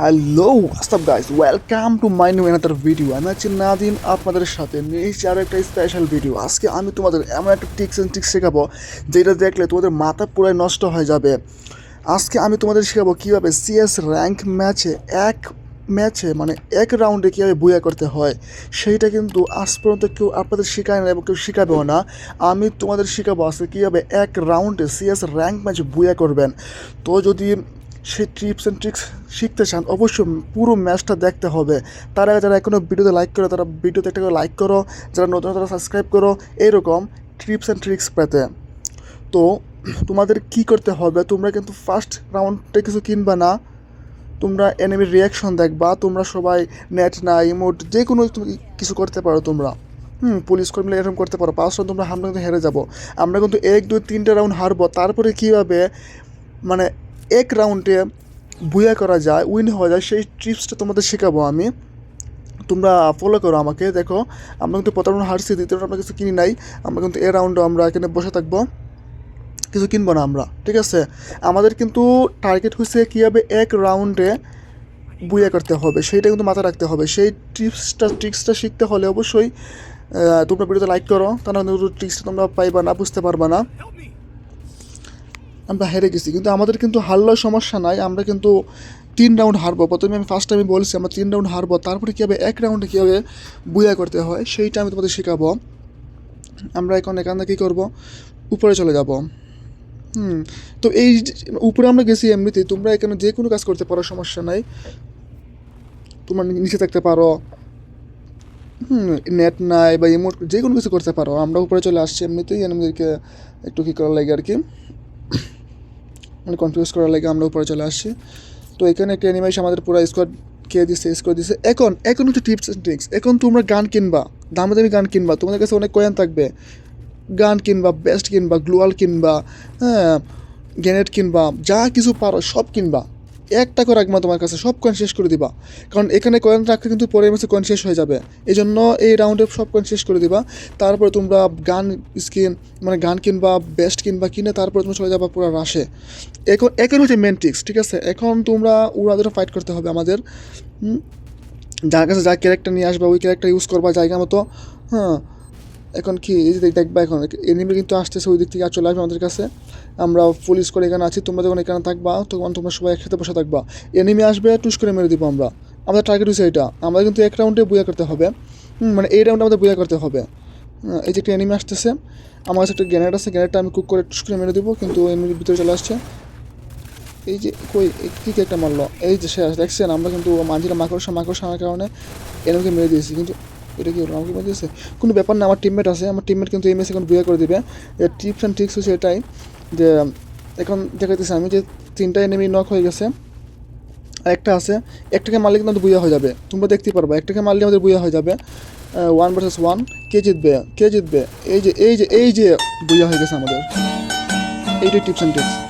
Hello আস্তাব guys welcome to my new another video আমি আছি নাদিম, আপনাদের সাথে নিয়েছি আরও একটা স্পেশাল ভিডিও আজকে আমি তোমাদের এমন একটা টিক্স অ্যান্ড ট্রিক্স শেখাবো, যেটা দেখলে তোমাদের মাথা পুরাই নষ্ট হয়ে যাবে। আজকে আমি তোমাদের শেখাবো কীভাবে সিএস র্যাঙ্ক ম্যাচে এক ম্যাচে মানে এক রাউন্ডে কীভাবে বুয়া করতে হয়। সেইটা কিন্তু আজ পর্যন্ত কেউ আপনাদের শেখায় না এবং কেউ শেখাবেও না। আমি তোমাদের শেখাবো আজকে কীভাবে এক রাউন্ডে সিএস র্যাঙ্ক ম্যাচে বুয়া করবেন। তো যদি সেই টিপস অ্যান্ড ট্রিক্স শিখতে চান, অবশ্যই পুরো ম্যাচটা দেখতে হবে। তার আগে যারা এখনও ভিডিওতে লাইক করো, তারা ভিডিওতে একটা করে লাইক করো। যারা নতুন, তারা সাবস্ক্রাইব করো। এইরকম টিপস অ্যান্ড ট্রিক্স পেতে। তো তোমাদের কি করতে হবে? তোমরা কিন্তু ফার্স্ট রাউন্ডে কিছু কিনবা না। তোমরা এনিমির রিয়াকশন দেখবা। তোমরা সবাই নেট না ইমোট যে কোনো কিছু করতে পারো তোমরা। হুম পুলিশ কর্মী এরকম করতে পারো। পাঁচ রাউন্ড তোমরা আমরা কিন্তু হেরে যাব। আমরা কিন্তু এক, দুই, তিনটে রাউন্ড হারবো। তারপরে কীভাবে মানে এক রাউন্ডে বুয়া করা যায় উইন হওয়া যায়, সেই টিপসটা তোমাদের শেখাবো আমি। তোমরা ফলো করো আমাকে, দেখো, আমরা কিন্তু প্রথম রাউন্ড হারছি দ্বিতীয় রাউন্ড আমরা কিছু কিনি নাই, আমরা কিন্তু এ রাউন্ডে আমরা এখানে বসে থাকব। কিছু কিনবো না আমরা, ঠিক আছে? আমাদের কিন্তু টার্গেট হচ্ছে কীভাবে এক রাউন্ডে বুয়া করতে হবে, সেইটা কিন্তু মাথায় রাখতে হবে। সেই টিপসটা ট্রিক্সটা শিখতে হলে অবশ্যই তোমরা ভিডিওতে লাইক করো তা নাহলে কিন্তু ট্রিক্সটা তোমরা পাইবা না, বুঝতে পারবা না। আমরা হেরে গেছি। কিন্তু আমাদের কিন্তু হারলেও সমস্যা নাই, আমরা কিন্তু তিন রাউন্ড হারবো। প্রথমে আমি ফার্স্ট টাইমে বলছি, আমরা তিন রাউন্ড হারবো। তারপরে কীভাবে এক রাউন্ডে কীভাবে বুয়া করতে হয়, সেইটা আমি তোমাদের শেখাবো। আমরা এখন এখান থেকে কী করব? উপরে চলে যাব। হুম, তো এই উপরে আমরা গেছি এমনিতেই, তোমরা এখানে যে কোনো কাজ করতে পারো, সমস্যা নাই। তোমরা নিচে থাকতে পারো। হুম নেট নাই বা ইমোট যে কোনো কিছু করতে পারো। আমরা উপরে চলে আসছি এমনিতেই আমাদেরকে একটু কী করার লাগে আর কি। মানে কনফিউজ করার লাগে আমরা উপরে চলে আসছি। তো এখানে একটা অ্যানিমেশন আমাদের পুরো স্কোয়াড কে দিচ্ছে স্কোয়ার দিচ্ছে এখন এখন একটু টিপস অ্যান্ড ট্রিক্স এখন তোমরা গান কিনবা দামে দামি গান কিনবা। তোমাদের কাছে অনেক কয়েন থাকবে। গান কিনবা বেস্ট কিনবা গ্লোয়াল কিনবা হ্যাঁ গ্যানেট কিনবা, যা কিছু পারো সব কিনবা। একটা করে রাখবা তোমার কাছে সব কয়েন শেষ করে দিবা। কারণ এখানে কয়েন রাখলে কিন্তু পরের মাসে কয়েন শেষ হয়ে যাবে। এই জন্য এই রাউন্ডে সব কয়েন শেষ করে দিবা। তারপরে তোমরা গান স্কিন মানে গান কিনবা বেস্ট কিনবা, কিনে তারপরে তোমরা চলে যাবা পুরো রাশে এখন এখন হচ্ছে মেন ট্রিক্স ঠিক আছে? এখন তোমরা ওরাদের ফাইট করতে হবে আমাদের। যার কাছে যা ক্যারেক্টার নিয়ে আসবা, ওই ক্যারেক্টার ইউজ করবা জায়গা মতো। হ্যাঁ। এখন কি, এই যে দেখবা এখন এনিমি কিন্তু আসতেছে ওই দিক থেকে আর চলে আসবে আমাদের কাছে। আমরা পুলিশ করে এখানে আছি, তোমরা যখন এখানে থাকবা, তখন তোমরা সবাই একসাথে বসে থাকবা। এনিমি আসবে টুস করে মেরে দিব আমরা। আমাদের টার্গেট হচ্ছে এটা। আমাদের কিন্তু এক রাউন্ডে বুয়া করতে হবে। মানে এই রাউন্ডে আমাদের বুয়া করতে হবে। এই যে একটা এনিমি আসতেছে, আমার কাছে একটা গ্যানেট আছে গ্যানেটটা আমি কুক করে টুস করে মেরে দেবো, কিন্তু এনিমির ভিতরে চলে আসছে। এই যে, কই কী একটা মারলো? এই যে শেষ দেখছেন, আমরা কিন্তু মাঝিরা মাকড়সা মাকড়সা আনার কারণে এনিমিকে মেরে দিয়েছি, কিন্তু এটা কি আমাকে মেরে কোনো ব্যাপার না, আমার টিমমেট আছে, আমার টিমমেট কিন্তু এই মেসে এখন বিয়ে করে দিবে। টিপস অ্যান্ড ট্রিক্স হচ্ছে এটাই যে, এখন দেখাইতেছে আমি যে তিনটা এনিমি নক হয়ে গেছে, আর একটা আছে, একটাকে মারলে কিন্তু আমাদের বুয়া হয়ে যাবে। তোমরা দেখতেই পারবে, একটাকে মারলে আমাদের বুয়া হয়ে যাবে। ওয়ান ভার্সেস ওয়ান কে জিতবে? কে জিতবে? এই যে এই যে এই যে, বুয়া হয়ে গেছে আমাদের। এইটাই টিপস অ্যান্ড ট্রিক্স